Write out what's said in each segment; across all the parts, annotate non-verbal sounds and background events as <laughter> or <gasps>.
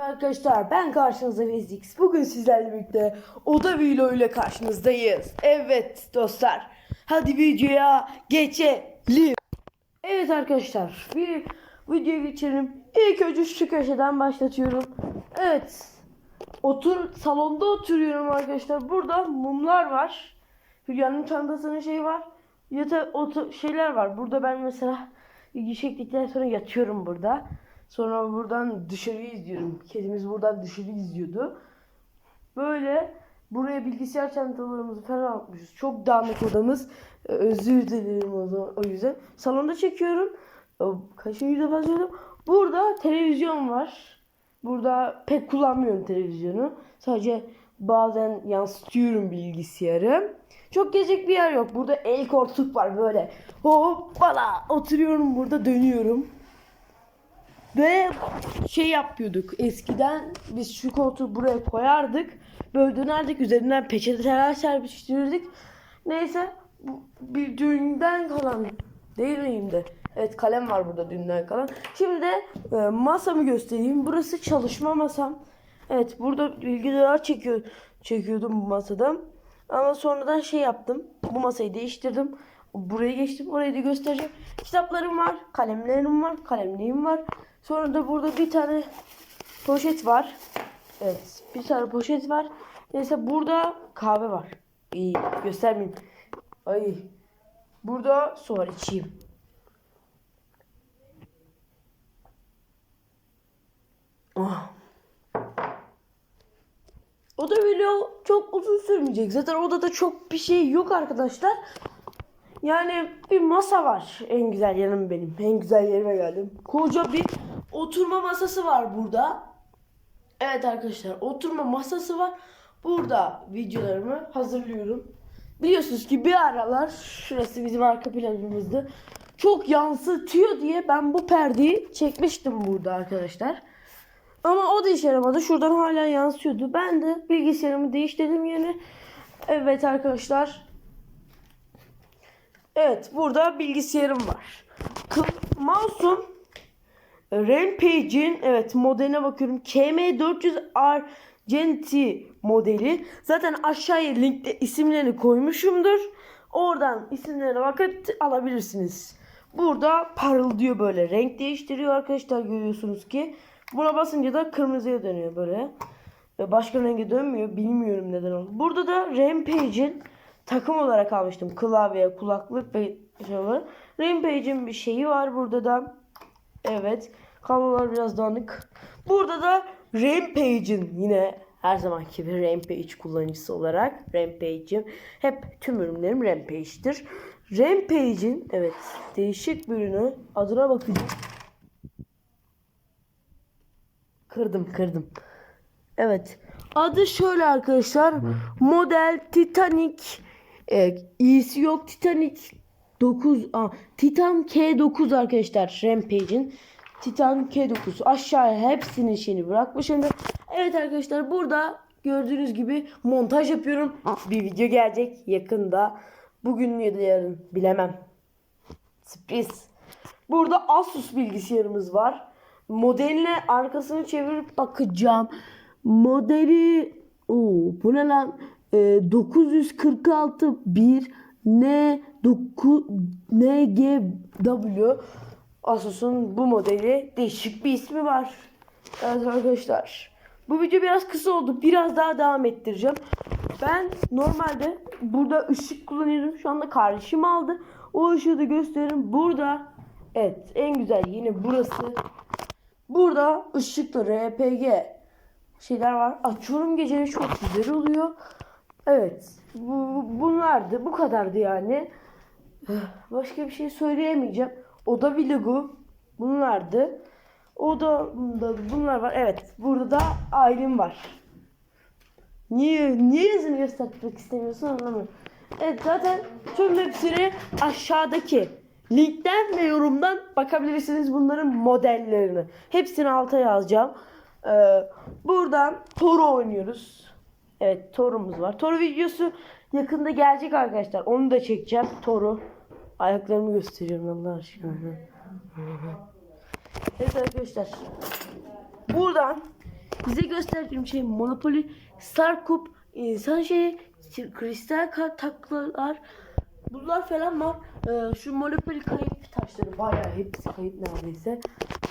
Arkadaşlar ben karşınızda Vezix. Bugün sizlerle birlikte oda vlog ile karşınızdayız. Evet dostlar. Hadi videoya geçelim. Evet arkadaşlar bir videoya geçelim. İlk önce şu köşeden başlatıyorum. Evet. Otur salonda oturuyorum arkadaşlar. Burada mumlar var. Hülya'nın çantasının şeyi var. Yata otu şeyler var. Burada ben mesela ilgi çektikten sonra yatıyorum burada. Sonra buradan dışarıyı izliyorum. Kedimiz buradan dışarı izliyordu. Böyle buraya bilgisayar çantalarımızı falan atmışız. Çok dağınık odamız. Ee, Özür dilerim o, zaman, o yüzden. Salonda çekiyorum. Kaşıncı defa söyledim. Burada televizyon var. Burada pek kullanmıyorum televizyonu. Sadece bazen yansıtıyorum bilgisayarı. Çok gezecek bir yer yok. Burada el koltuk var böyle. Hoppala oturuyorum burada dönüyorum. Ve şey yapıyorduk. Eskiden biz şu koltuğu buraya koyardık. Böyle dönerdik. Üzerinden peçeteler serpiştirirdik. Neyse bu bir düğünden kalan değil miyim de. Evet kalem var burada düğünden kalan. Şimdi de e, masamı göstereyim. Burası çalışma masam. Evet burada bilgisayar çekiyor, çekiyordum bu masada. Ama sonradan şey yaptım. Bu masayı değiştirdim. Buraya geçtim. Orayı da göstereceğim. Kitaplarım var. Kalemlerim var. Kalemliğim var. Sonra da burada bir tane poşet var. Evet. Bir tane poşet var. Neyse burada kahve var. İyi. Göstermeyeyim. Ay. Burada su var içeyim. Oh. O da video çok uzun sürmeyecek. Zaten odada çok bir şey yok arkadaşlar. Yani bir masa var. En güzel yanım benim. En güzel yerime geldim. Koca bir oturma masası var burada. Evet arkadaşlar oturma masası var. Burada videolarımı hazırlıyorum. Biliyorsunuz ki bir aralar şurası bizim arka planımızdı. Çok yansıtıyor diye ben bu perdeyi çekmiştim burada arkadaşlar. Ama o da işe yaramadı. Şuradan hala yansıyordu. Ben de bilgisayarımı değiştirdim yeni. Evet arkadaşlar. Evet burada bilgisayarım var. Mouse'um Rampage'in evet modeline bakıyorum. KM400 Argenti modeli. Zaten aşağıya linkte isimlerini koymuşumdur. Oradan isimlerine bakıp alabilirsiniz. Burada parıldıyor böyle. Renk değiştiriyor arkadaşlar görüyorsunuz ki. Buna basınca da kırmızıya dönüyor böyle. Başka renge dönmüyor. Bilmiyorum neden oldu. Burada da Rampage'in takım olarak almıştım. Klavye, kulaklık ve şey var. Rampage'in bir şeyi var burada da. Evet. Kablolar biraz dağınık. Burada da Rampage'in yine her zamanki gibi Rampage kullanıcısı olarak Rampage'im. Hep tüm ürünlerim Rampage'tir. Rampage'in evet değişik bir ürünü adına bakacağım. Kırdım kırdım. Evet. Adı şöyle arkadaşlar. Model Titanic. E, iyisi yok Titanic 9. Aa, Titan K9 arkadaşlar. Rampage'in. Titan K9. Aşağıya hepsinin şeyini bırakmışım. Evet arkadaşlar burada gördüğünüz gibi montaj yapıyorum. Bir video gelecek yakında. Bugün ya da yarın bilemem. Sürpriz. Burada Asus bilgisayarımız var. Modeline arkasını çevirip bakacağım. Modeli Oo, bu ne lan? Ee, 946 1 N 9 NGW Asus'un bu modeli değişik bir ismi var. Evet arkadaşlar. Bu video biraz kısa oldu. Biraz daha devam ettireceğim. Ben normalde burada ışık kullanıyorum. Şu anda kardeşim aldı. O ışığı da gösteririm. Burada evet en güzel yine burası. Burada ışıklı RPG şeyler var. Açıyorum geceleri çok güzel oluyor. Evet. Bu- bunlardı. Bu kadardı yani. <gasps> Başka bir şey söyleyemeyeceğim. Oda vlogu bunlardı. Oda bunda bunlar var. Evet. Burada da ailem var. Niye niye yüzünü göstermek istemiyorsun anlamıyorum. Evet zaten tüm hepsini aşağıdaki linkten ve yorumdan bakabilirsiniz bunların modellerini. Hepsini alta yazacağım. Ee, buradan Toro oynuyoruz. Evet Toru'muz var. Toru videosu yakında gelecek arkadaşlar. Onu da çekeceğim. Toru. Ayaklarımı gösteriyorum Allah aşkına. Evet arkadaşlar. Buradan Size gösterdiğim şey Monopoly, Star Cup, insan şeyi, kristal kart taklalar, bunlar falan var. Ee, şu Monopoly kayıp taşları bayağı hepsi kayıp neredeyse.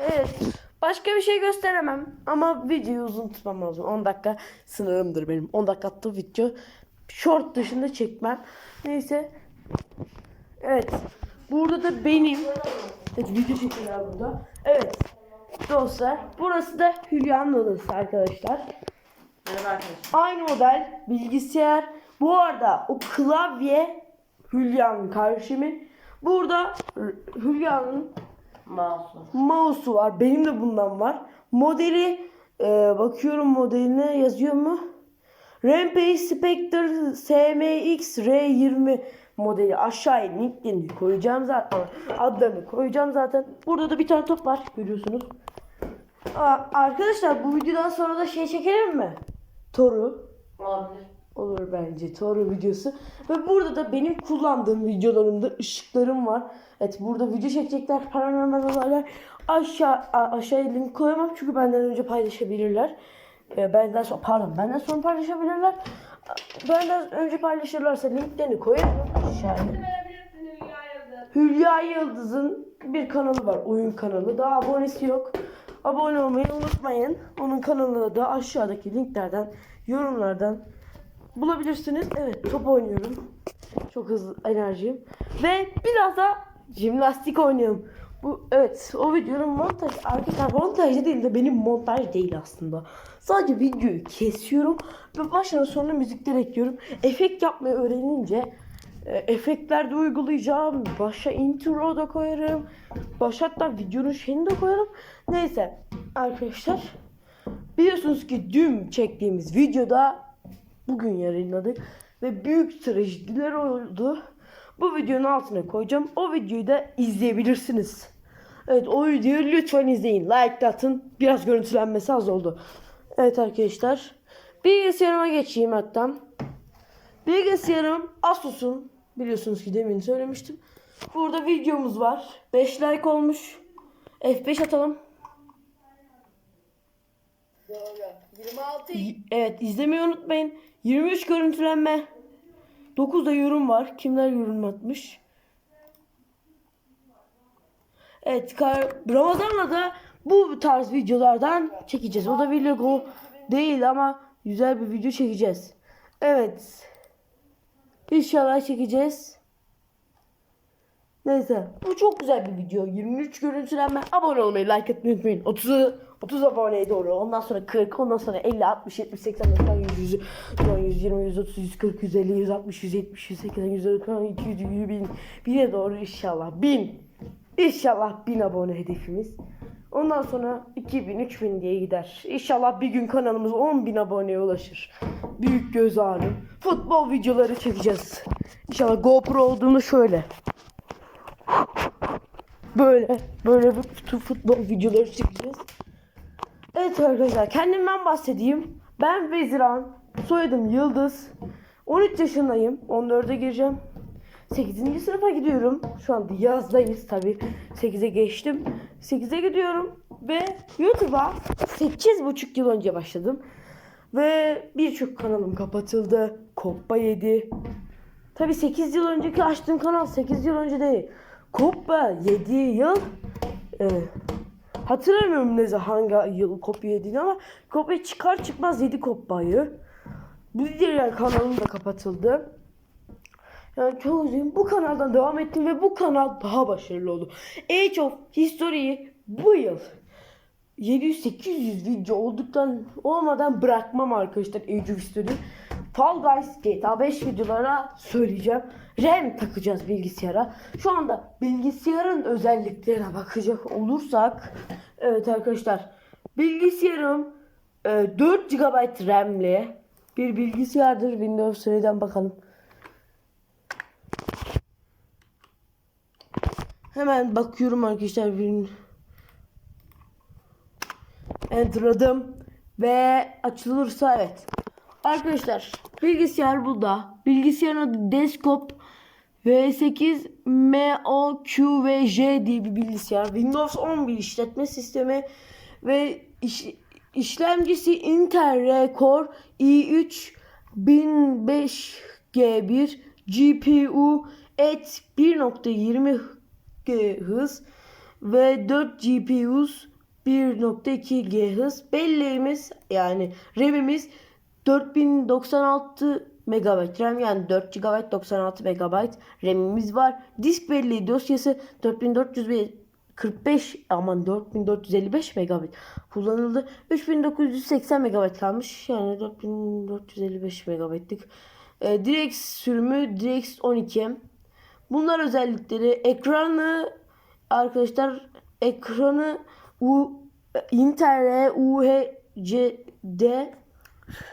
Evet. Başka bir şey gösteremem ama videoyu uzun tutmam lazım. 10 dakika sınırımdır benim. 10 dakika attığım video short dışında çekmem. Neyse. Evet. Burada da benim Evet video çekiyorlar burada. Evet. Dostlar burası da Hülya'nın odası arkadaşlar. Merhaba arkadaşlar. Aynı model bilgisayar. Bu arada o klavye Hülya'nın kardeşimin. Burada Hülya'nın Mouse'u. mouse'u var. Benim de bundan var. Modeli e, bakıyorum modeline yazıyor mu? Rampage Spectre SMX R20 modeli aşağıya linklerini koyacağım zaten. Adlarını koyacağım zaten. Burada da bir tane top var görüyorsunuz. Aa, arkadaşlar bu videodan sonra da şey çekelim mi? Toru. Olabilir. Olur bence Toru videosu. Ve burada da benim kullandığım videolarımda ışıklarım var. Evet burada video çekecekler paranormal olaylar. Aşağı a- aşağıya link koyamam çünkü benden önce paylaşabilirler. Ee, benden sonra pardon benden sonra paylaşabilirler. Benden önce paylaşırlarsa linklerini koyarım aşağıya. Hülya Yıldız'ın bir kanalı var. Oyun kanalı. Daha abonesi yok. Abone olmayı unutmayın. Onun kanalını da aşağıdaki linklerden, yorumlardan bulabilirsiniz. Evet top oynuyorum. Çok hızlı enerjiyim. Ve biraz da jimnastik oynuyorum. Bu evet o videonun montaj arkadaşlar montajı değil de benim montaj değil aslında. Sadece videoyu kesiyorum ve başına sonuna müzikler ekliyorum. Efekt yapmayı öğrenince e, efektler de uygulayacağım. Başa intro da koyarım. Başa hatta videonun şeyini de koyarım. Neyse arkadaşlar biliyorsunuz ki dün çektiğimiz videoda bugün yayınladık ve büyük trajediler oldu. Bu videonun altına koyacağım. O videoyu da izleyebilirsiniz. Evet o videoyu lütfen izleyin. Like de atın. Biraz görüntülenmesi az oldu. Evet arkadaşlar. Bilgisayarıma geçeyim hatta. Bilgisayarım Asus'un. Biliyorsunuz ki demin söylemiştim. Burada videomuz var. 5 like olmuş. F5 atalım. Doğru. 26. Y- Evet izlemeyi unutmayın. 23 görüntülenme. 9 da yorum var. Kimler yorum atmış? Evet Ramazan'la da bu tarz videolardan çekeceğiz. O da vlog değil ama güzel bir video çekeceğiz. Evet. İnşallah çekeceğiz. Neyse bu çok güzel bir video. 23 görüntülenme. Abone olmayı, like etmeyi unutmayın. 30 30 aboneye doğru. Ondan sonra 40, ondan sonra 50, 60, 70, 80, 90, 100, 100, 110, 120, 130, 140, 150, 160, 170, 180, 190, 200, 100, 1000. 1000'e doğru inşallah. 1000. İnşallah 1000 abone hedefimiz. Ondan sonra 2000, 3000 diye gider. İnşallah bir gün kanalımız 10.000 aboneye ulaşır. Büyük göz ağrım. Futbol videoları çekeceğiz. İnşallah GoPro olduğunda şöyle. Böyle böyle fut- futbol videoları çekeceğiz. Evet arkadaşlar kendimden bahsedeyim. Ben Veziran. Soyadım Yıldız. 13 yaşındayım. 14'e gireceğim. 8. sınıfa gidiyorum. Şu anda yazdayız tabi. 8'e geçtim. 8'e gidiyorum. Ve YouTube'a 8,5 yıl önce başladım. Ve birçok kanalım kapatıldı. Koppa yedi. Tabi 8 yıl önceki açtığım kanal 8 yıl önce değil. Koppa 7 yıl. e, hatırlamıyorum ne zaman hangi yıl kopya yediğini ama kopya çıkar çıkmaz yedi kopayı. Bu diğer kanalım da kapatıldı. Yani çok üzüldüm. Bu kanaldan devam ettim ve bu kanal daha başarılı oldu. Age of History'yi bu yıl 700-800 video olduktan olmadan bırakmam arkadaşlar Age of History. Fall Guys GTA 5 videolara söyleyeceğim. RAM takacağız bilgisayara. Şu anda bilgisayarın özelliklerine bakacak olursak evet arkadaşlar bilgisayarım e, 4 GB RAM'li bir bilgisayardır. Windows Seriden bakalım. Hemen bakıyorum arkadaşlar bir Enter'ladım ve açılırsa evet. Arkadaşlar bilgisayar burada. Bilgisayarın adı Desktop V8 MOQ ve J diye bir bilgisayar. Windows 11 işletme sistemi ve iş, İşlemcisi Intel Core i3 1005G1 GPU et 1.20 G hız ve 4 GPU's 1.2 G hız. Belleğimiz yani RAM'imiz 4096 MB RAM yani 4 GB 96 MB RAM'imiz var. Disk belleği dosyası 4445 aman 4455 MB kullanıldı. 3980 MB kalmış. Yani 4455 MB'lik. Ee, DirectX sürümü DirectX 12. Bunlar özellikleri ekranı arkadaşlar ekranı U Intel UHCD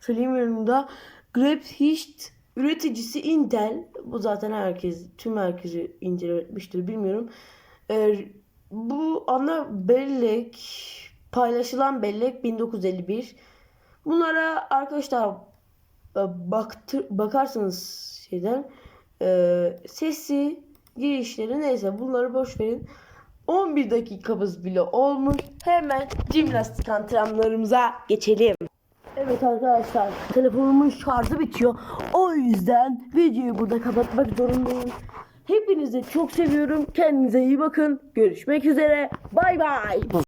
söyleyemiyorum da Graphics üreticisi Intel. Bu zaten herkes tüm herkesi inceletmiştir bilmiyorum. Ee, bu ana bellek paylaşılan bellek 1951. Bunlara arkadaşlar e, baktır, bakarsanız şeyden e, sesi girişleri neyse bunları boş verin. 11 dakikamız bile olmuş. Hemen jimnastik antrenmanlarımıza geçelim. Evet arkadaşlar telefonumun şarjı bitiyor. O yüzden videoyu burada kapatmak zorundayım. Hepinizi çok seviyorum. Kendinize iyi bakın. Görüşmek üzere. Bay bay.